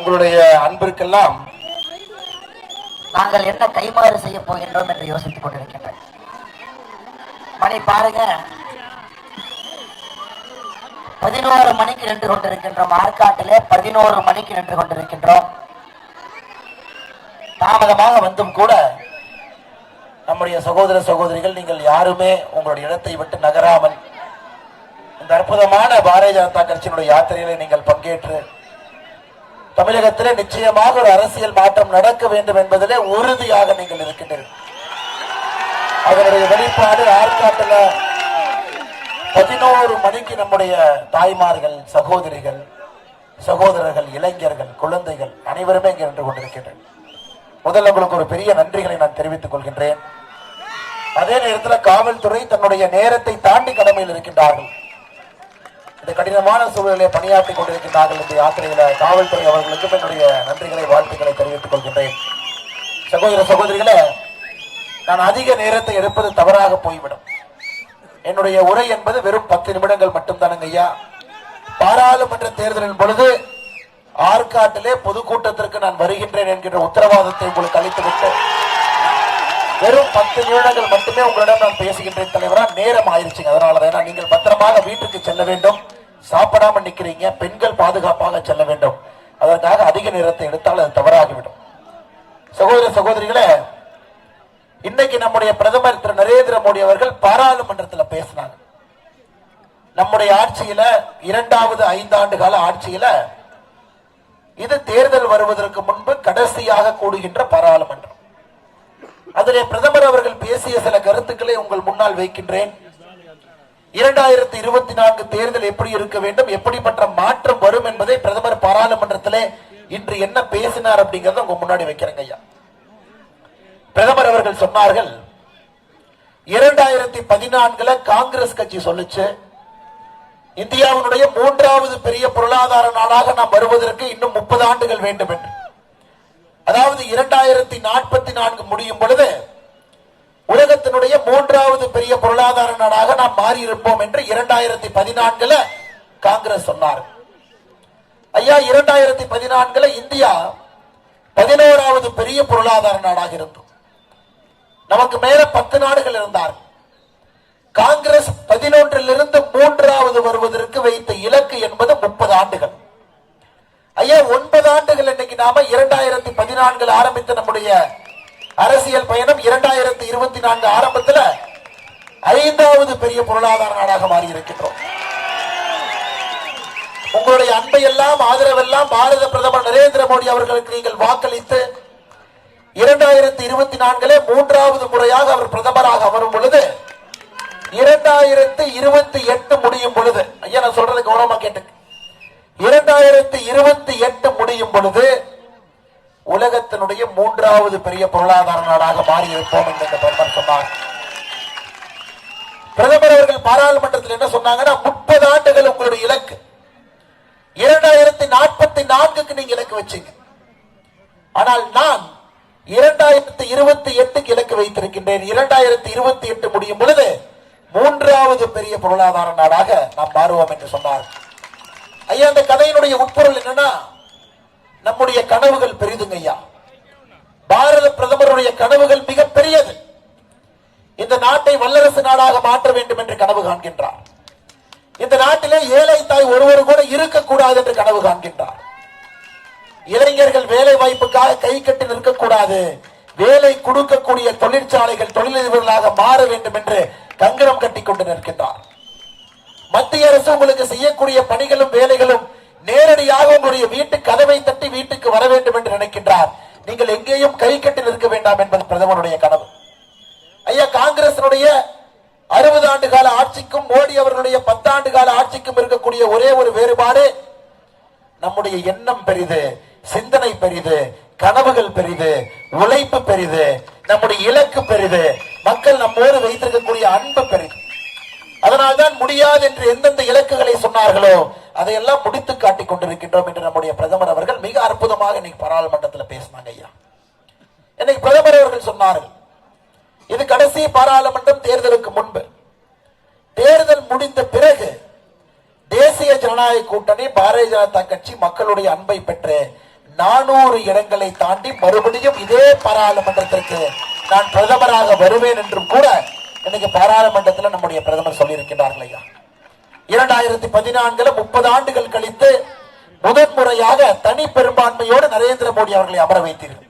உங்களுடைய அன்பிற்கெல்லாம் நாங்கள் என்ன கைமாறு செய்ய போகின்றோம் என்று யோசித்துக் கொண்டிருக்கின்றேன் மணி பாருங்க. பதினோரு மணிக்கு நின்று கொண்டிருக்கின்றோம். ஆற்காட்டிலே பதினோரு மணிக்கு நின்று கொண்டிருக்கின்றோம். தாமதமாக வந்தும் கூட நம்முடைய சகோதர சகோதரிகள் நீங்கள் யாருமே உங்களுடைய இடத்தை விட்டு நகராமல் இந்த அற்புதமான பாரதிய ஜனதா கட்சியினுடைய யாத்திரையில நீங்கள் பங்கேற்று தமிழகத்திலே நிச்சயமாக ஒரு அரசியல் மாற்றம் நடக்க வேண்டும் என்பதிலே உறுதியாக நீங்கள் இருக்கின்றீர்கள். அதனுடைய வெளிப்பாடு ஆற்காட்டில் பதினோரு மணிக்கு நம்முடைய தாய்மார்கள் சகோதரிகள் சகோதரர்கள் இளைஞர்கள் குழந்தைகள் அனைவருமே இங்கே நின்று கொண்டிருக்கின்றனர். முதல்ல உங்களுக்கு ஒரு பெரிய நன்றிகளை நான் தெரிவித்துக் கொள்கின்றேன். அதே நேரத்தில் காவல்துறை தன்னுடைய நேரத்தை தாண்டி கடமையில் இருக்கின்றார்கள். இந்த கடினமான சூழலிலே பணியாற்றிக் கொண்டிருக்கின்றார்கள் இந்த யாத்திரையில காவல்துறை அவர்களுக்கும் என்னுடைய நன்றிகளை வாழ்த்துக்களை தெரிவித்துக் கொள்கின்றேன். சகோதர சகோதரிகளே நான் அதிக நேரத்தை எடுப்பது தவறாக போய்விடும். என்னுடைய உரை என்பது வெறும் பத்து நிமிடங்கள் மட்டும்தானுங்க ஐயா. பாராளுமன்ற தேர்தலின் பொழுது ஆற்காட்டிலே பொதுக்கூட்டத்திற்கு நான் வருகின்றேன் என்கின்ற உத்தரவாதத்தை உங்களுக்கு அளித்துவிட்டு வெறும் பத்து நிமிடங்கள் மட்டுமே உங்களிடம் நான் பேசுகின்றேன் தலைவரா. நேரம் ஆயிருச்சுங்க. அதனால ஏன்னா நீங்கள் பத்திரமாக வீட்டுக்கு செல்ல வேண்டும். சாப்பிடாம நிக்கிறீங்க. பெண்கள் பாதுகாப்பாக செல்ல வேண்டும். அதற்காக அதிக நேரத்தை எடுத்தால் அது தவறாகிவிடும். சகோதர சகோதரிகளே இன்னைக்கு நம்முடைய பிரதமர் திரு. நரேந்திர மோடி அவர்கள் பாராளுமன்றத்தில் பேசினாங்க. நம்முடைய ஆட்சியில இரண்டாவது ஐந்தாண்டு கால ஆட்சியில இது தேர்தல் வருவதற்கு முன்பு கடைசியாக கூடுகின்ற பாராளுமன்றம். அதிலே பிரதமர் அவர்கள் பேசிய சில கருத்துக்களை உங்கள் முன்னால் வைக்கின்றேன். இரண்டாயிரத்தி இருபத்தி நான்கு தேர்தல் எப்படி இருக்க வேண்டும் எப்படிப்பட்ட மாற்றம் வரும் என்பதை பிரதமர் பாராளுமன்றத்திலே இன்று என்ன பேசினார் அப்படிங்கறத உங்க முன்னாடி வைக்கிறேங்க ஐயா. பிரதமர் அவர்கள் சொன்னார்கள் இரண்டாயிரத்தி பதினான்குல காங்கிரஸ் கட்சி சொல்லுச்சு இந்தியாவினுடைய மூன்றாவது பெரிய பொருளாதார நாடாக நாம் வருவதற்கு இன்னும் முப்பது ஆண்டுகள் வேண்டும் என்று. அதாவது இரண்டாயிரத்தி நாற்பத்தி நான்கு முடியும் பொழுது உலகத்தினுடைய மூன்றாவது பெரிய பொருளாதார நாடாக நாம் மாறி இருப்போம் என்று இரண்டாயிரத்தி பதினான்குல காங்கிரஸ் சொன்னார். ஐயா இரண்டாயிரத்தி பதினான்குல இந்தியா பதினோராவது பெரிய பொருளாதார நாடாக இருந்தோம் நமக்கு மேல பத்து நாடுகள் இருந்தார். காங்கிரஸ் பதினொன்றிலிருந்து மூன்றாவது வருவதற்கு வைத்த இலக்கு என்பது முப்பது ஆண்டுகள். ஐயா ஒன்பது ஆண்டுகள் இன்னைக்கு நாம இரண்டாயிரத்தி பதினான்கில் ஆரம்பித்த நம்முடைய அரசியல் பயணம் இரண்டாயிரத்தி இருபத்தி நான்கு ஆரம்பத்துல ஐந்தாவது பெரிய பொருளாதார நாடாக மாறி இருக்கின்றோம் உங்களுடைய அன்பை எல்லாம் ஆதரவெல்லாம் பாரத பிரதமர் நரேந்திர மோடி அவர்களுக்கு நீங்கள் வாக்களித்து இரண்டாயிரத்தி இருபத்தி நான்கிலே மூன்றாவது முறையாக அவர் பிரதமராக அமரும் பொழுது இரண்டாயிரத்தி இருபத்தி எட்டு முடியும் பொழுது ஐயா நான் சொல்றது கௌரவமா கேட்டு இரண்டாயிரத்தி இருபத்தி எட்டு முடியும் பொழுது உலகத்தினுடைய மூன்றாவது பெரிய பொருளாதார நாடாக மாறியிருப்போம் என்று பிரதமர் சொன்னார். பிரதமர் அவர்கள் பாராளுமன்றத்தில் என்ன சொன்னாங்கன்னா முப்பது ஆண்டுகள் உங்களுடைய இலக்கு. இரண்டாயிரத்தி நாற்பத்தி நான்குக்கு நீங்க இலக்கு வச்சீங்க. ஆனால் நான் இரண்டாயிரத்தி இருபத்தி எட்டுக்கு இலக்கு வைத்திருக்கின்றேன். இரண்டாயிரத்தி இருபத்தி எட்டு முடியும் பொழுது மூன்றாவது பெரிய பொருளாதார நாடாக நாம் மாறுவோம் என்று சொன்னார். ஐயா அந்த கதையினுடைய உட்பொருள் என்னன்னா நம்முடைய கனவுகள் பெரிதுங்க ஐயா. பாரத பிரதமருடைய கனவுகள் மிக பெரியது. இந்த நாட்டை வல்லரசு நாடாக மாற்ற வேண்டும் என்று கனவு காண்கின்றார். இந்த நாட்டிலே ஏழை தாய் ஒருவர் கூட இருக்கக்கூடாது என்று கனவு காண்கின்றார். இளைஞர்கள் வேலை வாய்ப்புக்காக கை கட்டி நிற்கக்கூடாது. வேலை கொடுக்கக்கூடிய தொழிற்சாலைகள் தொழிலதிபர்களாக மாற வேண்டும் என்று கங்கணம் கட்டி கொண்டு நிற்கின்றார். மத்திய அரசு உங்களுக்கு செய்யக்கூடிய பணிகளும் வேலைகளும் நேரடியாக உங்களுடைய வீட்டு கதவை தட்டி வீட்டுக்கு வர வேண்டும் என்று நினைக்கின்றார். நீங்கள் எங்கேயும் கை கட்டி நிற்க வேண்டாம் என்பது பிரதமருடைய கனவு. ஐயா காங்கிரசனுடைய அறுபது ஆண்டு கால ஆட்சிக்கும் மோடி அவர்களுடைய பத்தாண்டு கால ஆட்சிக்கும் இருக்கக்கூடிய ஒரே ஒரு வேறுபாடு நம்முடைய எண்ணம் பெரிது சிந்தனை பெரிது கனவுகள் பெரிது உழைப்பு பெரிது நம்முடைய இலக்கு பெரிது மக்கள் நம்மோடு வைத்திருக்கக்கூடிய அன்பு பெரிது. அதனால்தான் முடியாது என்று எந்தெந்த இலக்குகளை சொன்னார்களோ அதையெல்லாம் முடித்து காட்டிக் கொண்டிருக்கின்றோம் என்று நம்முடைய பிரதமர் அவர்கள் மிக அற்புதமாக இன்னைக்கு பாராளுமன்றத்தில் பேசினாங்க ஐயா. இன்னைக்கு பிரதமர் அவர்கள் சொன்னார்கள் இது கடைசி பாராளுமன்றம் தேர்தலுக்கு முன்பு. தேர்தல் முடிந்த பிறகு தேசிய ஜனநாயக கூட்டணி பாரதிய ஜனதா கட்சி மக்களுடைய அன்பை பெற்று நானூறு இடங்களை தாண்டி மறுபடியும் இதே பாராளுமன்றத்திற்கு நான் பிரதமராக வருவேன் என்றும் கூட இன்னைக்கு பாராளுமன்றத்தில் நம்முடைய பிரதமர் சொல்லியிருக்கிறார்கள் ஐயா. இரண்டாயிரத்தி பதினான்குல முப்பது ஆண்டுகள் கழித்து முதன் முறையாக தனி பெரும்பான்மையோடு நரேந்திர மோடி அவர்களை அமர வைத்தீர்கள்.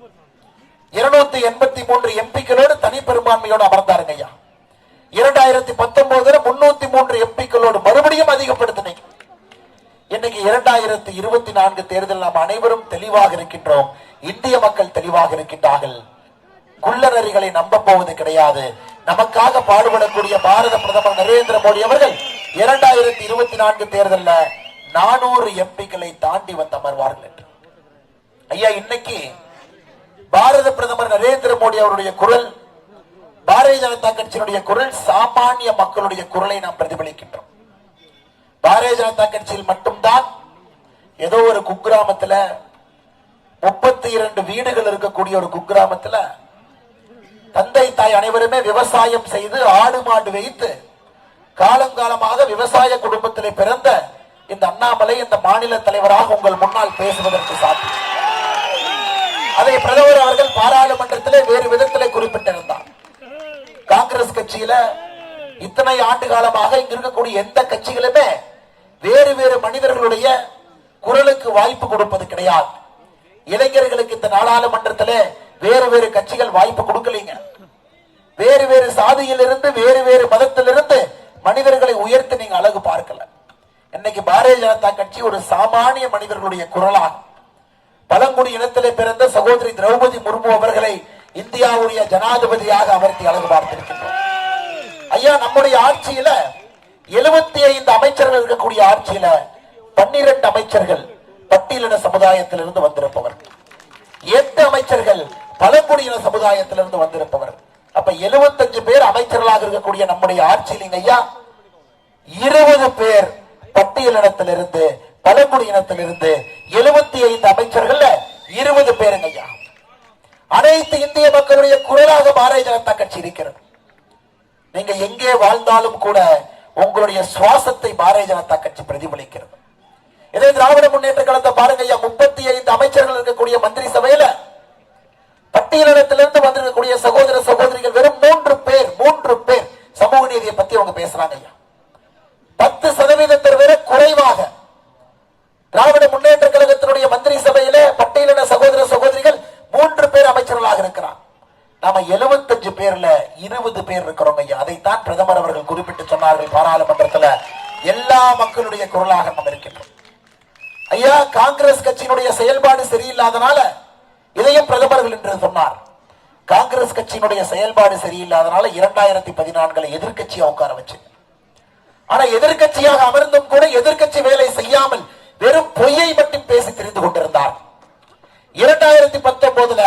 இருநூத்தி எண்பத்தி மூன்று எம்பிக்களோடு தனி பெரும்பான்மையோடு அமர்ந்தாருங்க ஐயா. இரண்டாயிரத்தி பத்தொன்பதுல முன்னூத்தி மூன்று எம்பிக்களோடு மறுபடியும் அதிகப்படுத்தினீங்க. இன்னைக்கு இரண்டாயிரத்தி இருபத்தி நான்கு தேர்தல் நாம் அனைவரும் தெளிவாக இருக்கின்றோம். இந்திய மக்கள் தெளிவாக இருக்கின்றார்கள். குள்ளநரிகளை நம்ப போவது கிடையாது. நமக்காக பாடுபடக்கூடிய பாரத பிரதமர் நரேந்திர மோடி அவர்கள் இரண்டாயிரத்தி இருபத்தி நான்கு தேர்தலில் நானூறு எம்பிக்களை தாண்டி வந்து அமர்வார்கள் என்று. ஐயா இன்னைக்கு பாரத பிரதமர் நரேந்திர மோடி அவருடைய குரல் பாரதிய ஜனதா கட்சியினுடைய குரல் சாமானிய மக்களுடைய குரலை நாம் பிரதிபலிக்கின்றோம். பாரதிய ஜனதா கட்சியில் மட்டும்தான் ஏதோ ஒரு குக்கிராமத்துல முப்பத்தி இரண்டு வீடுகள் இருக்கக்கூடிய ஒரு குக்கிராமத்துல தந்தை தாய் அனைவருமே விவசாயம் செய்து ஆடு மாடு வைத்து காலங்காலமாக விவசாய குடும்பத்திலே பிறந்த இந்த அண்ணாமலை இந்த மாநில தலைவராக உங்கள் முன்னால் பேசுவதற்கு சாத்தியம். அதை பிரதமர் அவர்கள் பாராளுமன்றத்திலே வேறு விதத்திலே குறிப்பிட்டிருந்தார். காங்கிரஸ் கட்சியில இத்தனை ஆண்டு காலமாக இங்க இருக்கக்கூடிய எந்த கட்சிகளுமே வேறு வேறு மனிதர்களுடைய குரலுக்கு வாய்ப்பு கொடுப்பது கிடையாது. இளைஞர்களுக்கு இந்த நாடாளுமன்றத்திலே வேறு வேறு கட்சிகள் வாய்ப்பு கொடுக்கலீங்க. வேறு வேறு சாதியிலிருந்து வேறு வேறு மதத்திலிருந்து மனிதர்களை உயர்த்தி நீங்க அழகு பார்க்கல. இன்னைக்கு பாரதிய ஜனதா கட்சி ஒரு சாமானிய மனிதர்களுடைய குரலாக பழங்குடி இனத்திலே பிறந்த சகோதரி திரௌபதி முர்மு அவர்களை இந்தியாவுடைய ஜனாதிபதியாக அமர்த்தி அழகு பார்த்திருக்கின்றோம். ஐயா நம்முடைய ஆட்சியில எழுபத்தி ஐந்து அமைச்சர்கள் இருக்கக்கூடிய ஆட்சியில பன்னிரண்டு அமைச்சர்கள் பட்டியலின சமுதாயத்திலிருந்து வந்திருப்பவர்கள் எட்டு அமைச்சர்கள் பழங்குடியின சமுதாயத்திலிருந்து வந்திருப்பவர். அப்ப 75 பேர் அமைச்சர்களாக இருக்கக்கூடிய நம்முடைய ஆட்சியில் ஐயா இருபது பேர் பட்டியலினத்திலிருந்து பழங்குடியினத்திலிருந்து எழுபத்தி ஐந்து அமைச்சர்கள் இருபது பேருங்க ஐயா. அனைத்து இந்திய மக்களுடைய குரலாக பாரதிய ஜனதா கட்சி இருக்கிறது. நீங்க எங்கே வாழ்ந்தாலும் கூட உங்களுடைய சுவாசத்தை பாரதிய ஜனதா கட்சி பிரதிபலிக்கிறது. இதே திராவிட முன்னேற்ற கழகத்தை பாருங்க ஐயா முப்பத்தி ஐந்து அமைச்சர்கள் இருக்கக்கூடிய மந்திரி சபையில பட்டியலிடத்திலிருந்து வந்திருக்கக்கூடிய சகோதர சகோதரிகள் வெறும் மூன்று பேர் மூன்று பேர். சமூக நீதியை பத்தி அவங்க பேசுறாங்க ஐயா. பத்து சதவீதத்தை விட குறைவாக திராவிட முன்னேற்ற கழகத்தினுடைய மந்திரி சபையில பட்டியலின சகோதர சகோதரிகள் மூன்று பேர் அமைச்சர்களாக இருக்கிறார். நாம 75 பேர்ல இருபது பேர் இருக்கிறோம் ஐயா. அதைத்தான் பிரதமர் அவர்கள் குறிப்பிட்டு சொன்னார்கள் பாராளுமன்றத்தில். எல்லா மக்களுடைய குரலாக நாம் இருக்கின்றோம். ஐயா காங்கிரஸ் கட்சியினுடைய செயல்பாடு சரியில்லாதனால நிறைய பிரதமர்கள் என்று சொன்னார். காங்கிரஸ் கட்சியினுடைய செயல்பாடு சரியில்லாதனால இரண்டாயிரத்தி பதினான்குல எதிர்கட்சியா உட்கார வச்சு ஆனா எதிர்கட்சியாக அமர்ந்தும் கூட எதிர்கட்சி வேலை செய்யாமல் வெறும் பொய்யை மட்டும் பேசி தெரிந்து கொண்டிருந்தார். இரண்டாயிரத்தி பத்தொன்பதுல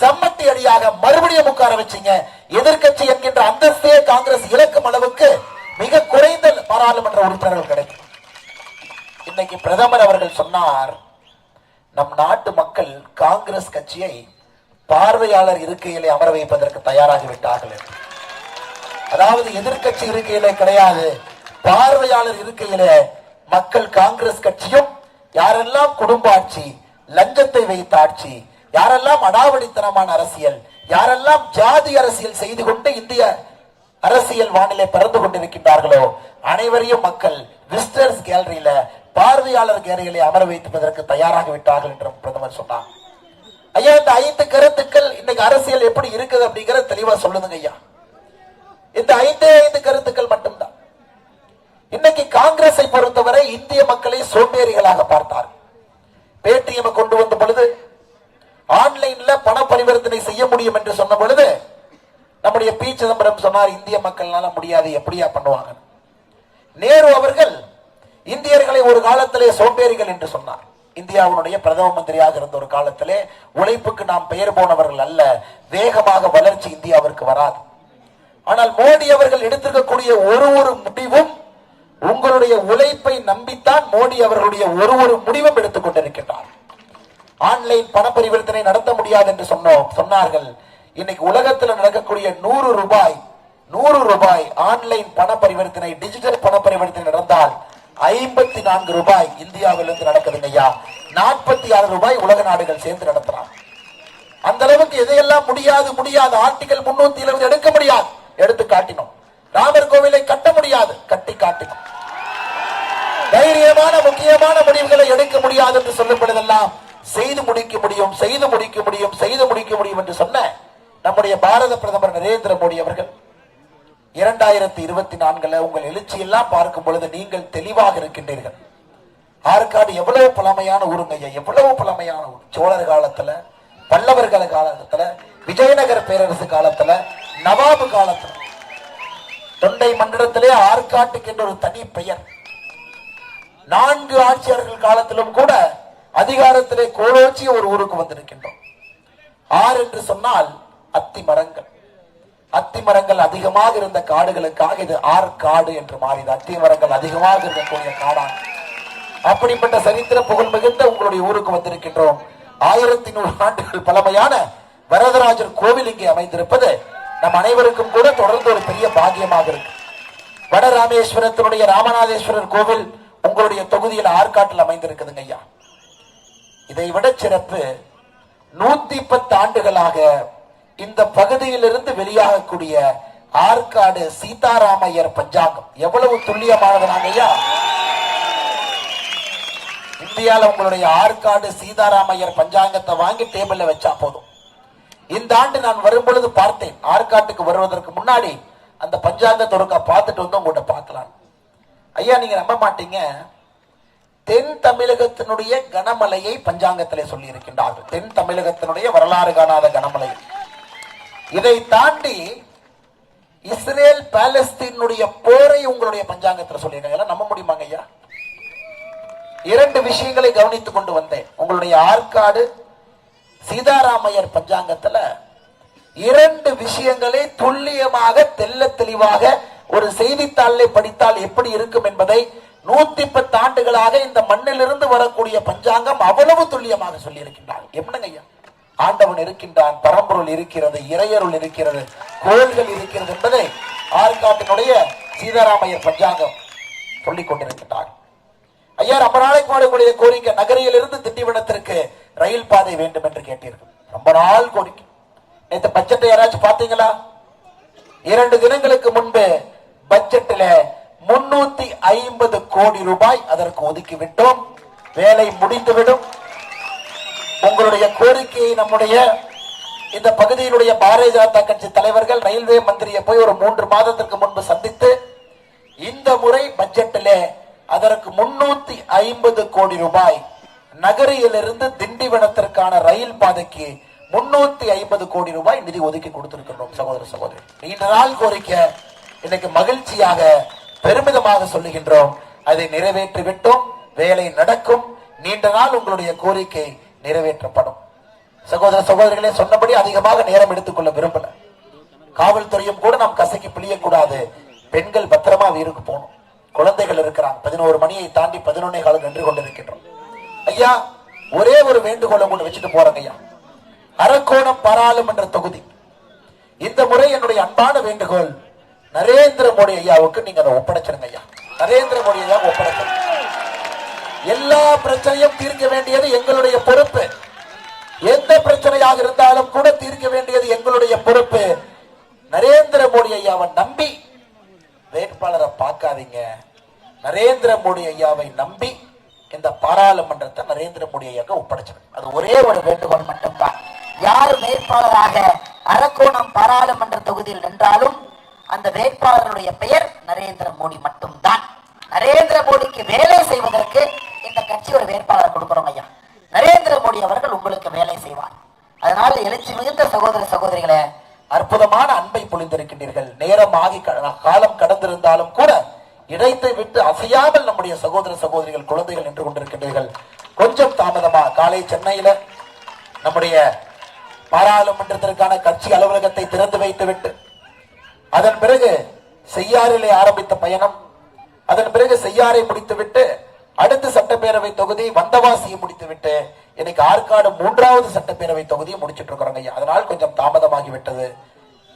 சம்மத்தி அடியாக மறுபடியும் உட்கார வச்சீங்க. எதிர்கட்சி என்கின்ற அந்தஸ்தே காங்கிரஸ் இழக்கும் அளவுக்கு மிக குறைந்த பாராளுமன்ற உறுப்பினர்கள் கிடைக்கும். இன்னைக்கு பிரதமர் அவர்கள் சொன்னார் நம் நாட்டு மக்கள் காங்கிரஸ் கட்சியை பார்வையாளர் இருக்கையிலே அமர வைப்பதற்கு தயாராகிவிட்டார்கள். அதாவது எதிர்கட்சி இருக்கையிலே கிடையாது பார்வையாளர் இருக்கையிலே மக்கள் காங்கிரஸ் கட்சியும் யாரெல்லாம் குடும்ப ஆட்சி லஞ்சத்தை வைத்த ஆட்சி யாரெல்லாம் அடாவடித்தனமான அரசியல் யாரெல்லாம் ஜாதி அரசியல் செய்து கொண்டு இந்திய அரசியல் வானிலை பறந்து கொண்டிருக்கின்றார்களோ அனைவரையும் மக்கள் விசிட்டர்ஸ் கேலரியில பார்வையாளர் கேலரியிலே அமர வைப்பதற்கு தயாராகி விட்டார்கள் என்றும் பிரதமர் சொன்னார். ஐயா இந்த ஐந்து கருத்துக்கள் இன்னைக்கு அரசியல் எப்படி இருக்குது அப்படிங்கறத தெளிவா சொல்லுதுங்க ஐயா. இந்த ஐந்தே ஐந்து கருத்துக்கள் மட்டும்தான். இன்னைக்கு காங்கிரஸை பொறுத்தவரை இந்திய மக்களை சோம்பேறிகளாக பார்த்தார். பேடிஎம் கொண்டு வந்த பொழுது ஆன்லைன்ல பண பரிவர்த்தனை செய்ய முடியும் என்று சொன்ன பொழுது நம்முடைய பி சிதம்பரம் சொன்னார் இந்திய மக்கள்னால முடியாது எப்படியா பண்ணுவாங்க நேரு அவர்கள் இந்தியர்களை ஒரு காலத்திலே சோம்பேறிகள் என்று சொன்னார். இந்தியாவுடைய பிரதம மந்திரியாக இருந்த ஒரு காலத்திலே உழைப்புக்கு நாம் பெயர் போனவர்கள் அல்ல. வேகமாக வளர்ச்சி இந்தியாவிற்கு வராது. ஆனால் மோடி அவர்கள் எடுத்திருக்கக்கூடிய ஒரு ஒரு முடிவும் உங்களுடைய உழைப்பை நம்பித்தான் மோடி அவர்களுடைய ஒரு ஒரு முடிவும் எடுத்துக் கொண்டிருக்கின்றார். ஆன்லைன் பண பரிவர்த்தனை நடத்த முடியாது என்று சொன்னோம் சொன்னார்கள். இன்னைக்கு உலகத்தில் நடக்கக்கூடிய நூறு ரூபாய் நூறு ரூபாய் ஆன்லைன் பண பரிவர்த்தனை டிஜிட்டல் பண பரிவர்த்தனை நடந்தால் ஐம்பத்தி நான்கு ரூபாய் இந்தியாவிலிருந்து நடக்குதுங்க ஐயா நாற்பத்தி ஆறு ரூபாய் உலக நாடுகள் சேர்ந்து நடத்துறாங்க. அந்த அளவுக்கு எதையெல்லாம் முடியாது முடியாது. ஆர்டிகல் முன்னூத்தி இருபது எடுக்க முடியாது. எடுத்து காட்டினோம். ராமர் கோவிலை கட்ட முடியாது. கட்டி காட்டினோம். தைரியமான முக்கியமான முடிவுகளை எடுக்க முடியாது என்று சொல்லப்படுதெல்லாம் செய்து முடிக்க முடியும் செய்து முடிக்க முடியும் செய்து முடிக்க முடியும் என்று சொன்ன நம்முடைய பாரத பிரதமர் நரேந்திர மோடி அவர்கள் இரண்டாயிரத்தி இருபத்தி நான்குல உங்கள் எழுச்சி எல்லாம் பார்க்கும் பொழுது நீங்கள் தெளிவாக இருக்கின்றீர்கள். ஆற்காடு எவ்வளவு பழமையான ஊருங்க ஐயா எவ்வளவு பழமையான ஊர். சோழர் காலத்துல பல்லவர்கள் காலத்துல விஜயநகர பேரரசு காலத்துல நவாபு காலத்துல. தொண்டை மண்டலத்திலே ஆற்காட்டுக்கு என்று ஒரு தனி பெயர். நான்கு ஆட்சியாளர்கள் காலத்திலும் கூட அதிகாரத்திலே கோலோச்சி ஒரு ஊருக்கு வந்திருக்கின்றோம். ஆறு என்று சொன்னால் அத்தி மரங்கள் அத்தி மரங்கள் அதிகமாக இருந்த காடுகளுக்காக இது ஆற்காடு என்று மாறியது. அத்தி மரங்கள் அதிகமாக இருக்கக்கூடிய காடான அப்படிப்பட்ட சரித்திர புகழ் மிகுந்த உங்களுடைய ஊருக்கு வந்திருக்கின்றோம். ஆயிரத்தி நூறு ஆண்டுகள் பழமையான வரதராஜர் கோவில் இங்கே அமைந்திருப்பது நம் அனைவருக்கும் கூட தொடர்ந்து ஒரு பெரிய பாக்கியமாக இருக்கு. வடராமேஸ்வரத்தினுடைய ராமநாதேஸ்வரர் கோவில் உங்களுடைய தொகுதியில் ஆற்காட்டில் அமைந்திருக்குதுங்க ஐயா. இதை விட சிறப்பு நூத்தி பத்து ஆண்டுகளாக இந்த பகுதியிலிருந்து வெளியாகக்கூடிய ஆற்காடு சீதாராமையர் பஞ்சாங்கம். எவ்வளவு துல்லியமானதுனாங்க ஐயா இந்தியால உங்களுடைய ஆற்காடு சீதாராமையர் பஞ்சாங்கத்தை வாங்கி டேபிள்ல வச்சா போதும். இந்த ஆண்டு நான் வரும் பொழுது பார்த்தேன். ஆற்காட்டுக்கு வருவதற்கு முன்னாடி அந்த பஞ்சாங்கத்தை ஒருக்கா பார்த்துட்டு வந்து உங்கள்கிட்ட பார்க்கலாம். ஐயா நீங்க நம்ப மாட்டீங்க. தென் தமிழகத்தினுடைய கனமலையை பஞ்சாங்கத்திலே சொல்லி இருக்கின்றார்கள் தென் தமிழகத்தினுடைய வரலாறு காணாத கனமழை. இதை தாண்டி இஸ்ரேல் பாலஸ்தீனுடைய போரை உங்களுடைய பஞ்சாங்கத்தில் சொல்லியிருக்காங்க நம்ப முடியுமாங்க ஐயா? இரண்டு விஷயங்களை கவனித்துக் கொண்டு வந்தேன். உங்களுடைய ஆற்காடு சீதாராமையர் பஞ்சாங்கத்துல இரண்டு விஷயங்களை துல்லியமாக தெள்ள தெளிவாக ஒரு செய்தித்தாளை படித்தால் எப்படி இருக்கும் என்பதை நூத்தி பத்து ஆண்டுகளாக இந்த மண்ணிலிருந்து வரக்கூடிய பஞ்சாங்கம் அவ்வளவு துல்லியமாக சொல்லியிருக்கின்றார். என்னங்க ஐயா? ஆண்டவன் இருக்கின்றான் பரம்பொருள் இருக்கிறது இறையருள் இருக்கிறது கோள்கள் இருக்கிறது என்பதை ஆற்காட்டினுடைய சீதாராமையர் பஞ்சாங்கம் சொல்லிக் கொண்டிருக்கின்றார். ஐயா ரொம்ப நாளைக்கு முன்னாடி கோரிக்கை நகரையிலிருந்து திண்டிவனத்திற்கு ரயில் பாதை வேண்டும் என்று கேட்டீர்கள். ரொம்ப நாள் கோரிக்கை. நேற்று பட்ஜெட்டை யாராச்சும் பார்த்தீங்களா? இரண்டு தினங்களுக்கு முன்பு பட்ஜெட்டில் முன்னூத்தி ஐம்பது கோடி ரூபாய் அதற்கு ஒதுக்கி விட்டோம். வேலை முடிந்துவிடும். உங்களுடைய கோரிக்கையை நம்முடைய இந்த பகுதியினுடைய பாரதிய ஜனதா கட்சி தலைவர்கள் ரயில்வே மந்திரியை போய் ஒரு மூன்று மாதத்திற்கு முன்பு சந்தித்து இந்த முறை பட்ஜெட்டிலே அதற்கு முன்னூத்தி ஐம்பது கோடி ரூபாய் நகரிலிருந்து திண்டிவனத்திற்கான ரயில் பாதைக்கு முன்னூத்தி ஐம்பது கோடி ரூபாய் நிதி ஒதுக்கி கொடுத்திருக்கிறோம் சகோதர சகோதரி. நீண்ட நாள் கோரிக்கை இன்னைக்கு மகிழ்ச்சியாக பெருமிதமாக சொல்லுகின்றோம். அதை நிறைவேற்றி விட்டோம் வேலை நடக்கும். நீண்ட நாள் உங்களுடைய கோரிக்கை நிறைவேற்றப்படும். சகோதர சகோதரிகளே சொன்னபடி அதிகமாக நேரம் எடுத்துக்கொள்ள விரும்பல. காவல்துறையும் கூட நாம் கசக்கி பிழியக்கூடாது. பெண்கள் பத்திரமா வீருக்கு போகணும். குழந்தைகள் இருக்கிறாங்க. பதினோரு மணியை தாண்டி பதினொன்னே காலம் நின்று கொண்டிருக்கின்றோம். ஐயா ஒரே ஒரு வேண்டுகோளை கொண்டு வச்சுட்டு போறேங்க ஐயா. அரக்கோணம் பாராளுமன்ற தொகுதி. இந்த முறை என்னுடைய அன்பான வேண்டுகோள் நரேந்திர மோடி ஐயாவுக்கு நீங்க அதை ஒப்படைச்சிருங்க ஐயா. நரேந்திர மோடி ஐயா ஒப்படைச்சிருங்க. எல்லா பிரச்சனையும் தீர்க்க வேண்டியது எங்களுடைய பொறுப்பு. எந்த பிரச்சனையாக இருந்தாலும் கூட தீர்க்க வேண்டியது எங்களுடைய பொறுப்பு. நரேந்திர மோடி ஐயாவை நம்பி. வேட்பாளரை பார்க்காதீங்க. நரேந்திர மோடி ஐயாவை நம்பி இந்த பாராளுமன்றத்தை நரேந்திர மோடி ஐயாக்கு ஒப்படைச்சிடும் அது ஒரே ஒரு வேண்டுகோள் மட்டும்தான். யார் வேட்பாளராக அரக்கோணம் பாராளுமன்ற தொகுதியில் நின்றாலும் அந்த வேட்பாளருடைய பெயர் நரேந்திர மோடி மட்டும்தான். நரேந்திர மோடிக்கு வேலை செய்வதற்கு இந்த கட்சி ஒரு வேட்பாளர் கொடுக்கிறோம் ஐயா. நரேந்திர மோடி அவர்கள் உங்களுக்கு வேலை செய்வார். அதனால எழுச்சி மிகுந்த சகோதர சகோதரிகளே அற்புதமான அன்பை பொழிந்திருக்கின்றீர்கள். நேரம் ஆகி காலம் கடந்திருந்தாலும் கூட இடைத்து விட்டு அசையாமல் நம்முடைய சகோதர சகோதரிகள் குழந்தைகள் நின்று கொண்டிருக்கின்றீர்கள். கொஞ்சம் தாமதமா காலை சென்னையில நம்முடைய பாராளுமன்றத்திற்கான கட்சி அலுவலகத்தை திறந்து வைத்துவிட்டு அதன் பிறகு செய்யாறிலே ஆரம்பித்த பயணம் அதன் பிறகு செய்யாறை முடித்துவிட்டு அடுத்த சட்டப்பேரவை தொகுதி வந்தவாசியை முடித்துவிட்டு இன்னைக்கு ஆற்காடு மூன்றாவது சட்டப்பேரவை தொகுதியை முடிச்சிட்டு இருக்கிறோங்க ஐயா. அதனால் கொஞ்சம் தாமதமாகி விட்டது.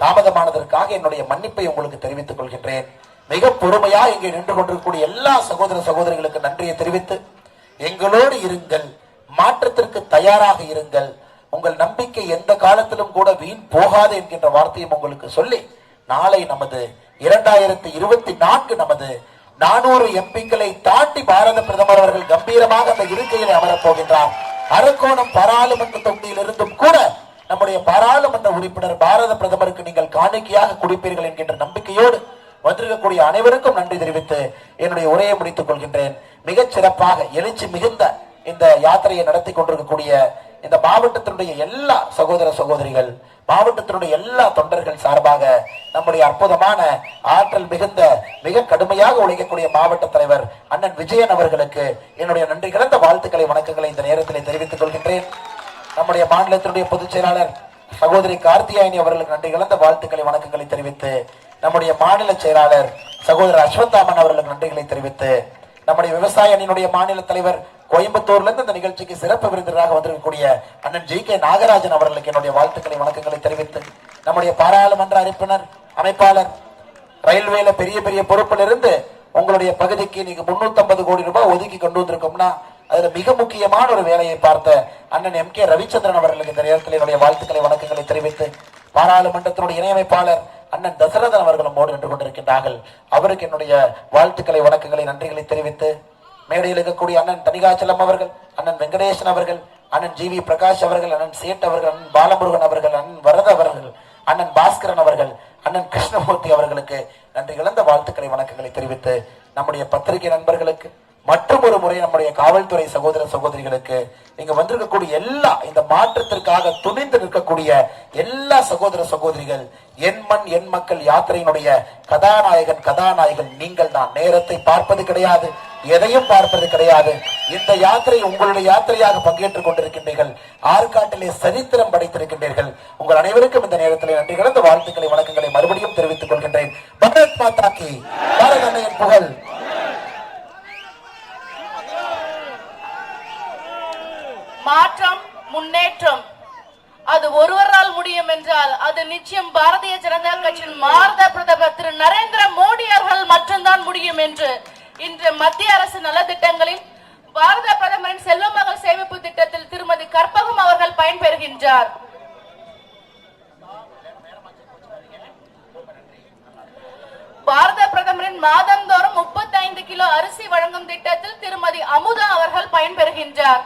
தாமதமானதற்காக என்னுடைய மன்னிப்பை உங்களுக்கு தெரிவித்துக் கொள்கின்றேன். மிக பொறுமையா இங்கே நின்று கொண்டிருக்கக்கூடிய எல்லா சகோதர சகோதரிகளுக்கு நன்றியை தெரிவித்து எங்களோடு இருங்கள் மாற்றத்திற்கு தயாராக இருங்கள். உங்கள் நம்பிக்கை எந்த காலத்திலும் கூட வீண் போகாது என்கின்ற வார்த்தையும் உங்களுக்கு சொல்லி நாளை நமது இரண்டாயிரத்தி இருபத்தி நான்கு நமது நானூறு எம்பிக்களை தாண்டி பாரத பிரதமர் அவர்கள் கம்பீரமாக அந்த இருக்கையில் அமரப் போகின்றார். அரக்கோணம் பாராளுமன்ற தொகுதியில் இருந்தும் கூட நம்முடைய பாராளுமன்ற உறுப்பினர் பாரத பிரதமருக்கு நீங்கள் காணிக்கையாக குடிப்பீர்கள் என்கின்ற நம்பிக்கையோடு வந்திருக்கக்கூடிய அனைவருக்கும் நன்றி தெரிவித்து என்னுடைய உரையை முடித்துக் கொள்கின்றேன். மிகச் சிறப்பாக எழுச்சி மிகுந்த இந்த யாத்திரையை நடத்தி கொண்டிருக்கக்கூடிய இந்த மாவட்டத்தினுடைய எல்லா சகோதர சகோதரிகள் மாவட்டத்தினுடைய எல்லா தொண்டர்கள் சார்பாக நம்முடைய அற்புதமான ஆற்றல் மிகுந்த மிக கடுமையாக உழைக்கக்கூடிய மாவட்ட தலைவர் அண்ணன் விஜயன் அவர்களுக்கு என்னுடைய நன்றி கலந்த வாழ்த்துக்களை வணக்கங்களை இந்த நேரத்தில் தெரிவித்துக் கொள்கின்றேன். நம்முடைய மாநிலத்தினுடைய பொதுச் செயலாளர் சகோதரி கார்த்தியாயினி அவர்களுக்கு நன்றி கலந்த வாழ்த்துக்களை வணக்கங்களை தெரிவித்து நம்முடைய மாநில செயலாளர் சகோதரர் அஸ்வத்தாமன் அவர்களுக்கு நன்றிகளை தெரிவித்து நம்முடைய விவசாய அணியினுடைய மாநில தலைவர் கோயம்புத்தூர்ல இருந்து இந்த நிகழ்ச்சிக்கு சிறப்பு விருந்தினராக வந்திருக்கக்கூடிய அண்ணன் ஜி கே நாகராஜன் அவர்களுக்கு என்னுடைய வாழ்த்துக்களை வணக்கங்களை தெரிவித்து நம்முடைய பாராளுமன்ற உறுப்பினர் அமைப்பாளர் ரயில்வேல பெரிய பெரிய பொறுப்பில் இருந்து உங்களுடைய பகுதிக்கு நீங்க 350 கோடி ரூபாய் ஒதுக்கி கொண்டு வந்திருக்கோம்னா அதுல மிக முக்கியமான ஒரு வேலையை பார்த்த அண்ணன் எம் கே ரவிச்சந்திரன் அவர்களுக்கு இந்த நேரத்தில் என்னுடைய வாழ்த்துக்களை வணக்கங்களை தெரிவித்து பாராளுமன்றத்தினுடைய இணையமைப்பாளர் அண்ணன் தசரதன் அவர்களும் மோடு நின்று கொண்டிருக்கின்றார்கள். அவருக்கு என்னுடைய வாழ்த்துக்களை வணக்கங்களை நன்றிகளை தெரிவித்து மேடையில் இருக்கக்கூடிய அண்ணன் தனிகாச்சலம் அவர்கள் அண்ணன் வெங்கடேசன் அவர்கள் அண்ணன் ஜி வி பிரகாஷ் அவர்கள் அண்ணன் சேட் அவர்கள் அண்ணன் பாலமுருகன் அவர்கள் அண்ணன் வரத அவர்கள் அண்ணன் பாஸ்கரன் அவர்கள் அண்ணன் கிருஷ்ணமூர்த்தி அவர்களுக்கு நன்றி இழந்த வாழ்த்துக்களை வணக்கங்களை தெரிவித்து நம்முடைய பத்திரிகை நண்பர்களுக்கு மற்றும் ஒரு முறை நம்முடைய காவல்துறை சகோதர சகோதரிகளுக்கு நீங்க வந்திருக்கக்கூடிய எல்லா இந்த மாற்றத்திற்காக துணிந்து நிற்கக்கூடிய எல்லா சகோதர சகோதரிகள் என் மண் என் மக்கள் யாத்திரையினுடைய கதாநாயகன் கதாநாயகன் நீங்கள் தான். நேரத்தை பார்ப்பது கிடையாது எதையும் பார்ப்பது கிடையாது. இந்த யாத்திரை உங்களுடைய யாத்திரையாக பங்கேற்றுக் கொண்டிருக்கின்றீர்கள். ஆற்காட்டிலே சரித்திரம் படைத்திருக்கின்றீர்கள். உங்கள் அனைவருக்கும் இந்த நேரத்தில் நன்றி கலந்த வாழ்த்துக்களை வணக்கங்களை மறுபடியும் தெரிவித்துக் கொள்கின்றேன். பரத் மாதாக்கி பாரத புகழ். மாற்றம் முன்னேற்றம். அது ஒருவரால் முடியும் என்றால் அது நிச்சயம் பாரதிய ஜனதா கட்சியின் மாரத பிரதமர் திரு நரேந்திர மோடி அவர்கள் மட்டும்தான் முடியும் என்று இன்று மத்திய அரசு நலத்திட்டங்களில் பாரத பிரதமரின் செல்வமகள் சேமிப்பு திட்டத்தில் திருமதி கற்பகம் அவர்கள் பயன்பெறுகின்றார். பாரத பிரதமரின் மாதந்தோறும் 35 கிலோ அரிசி வழங்கும் திட்டத்தில் திருமதி அமுதா அவர்கள் பயன்பெறுகின்றார்.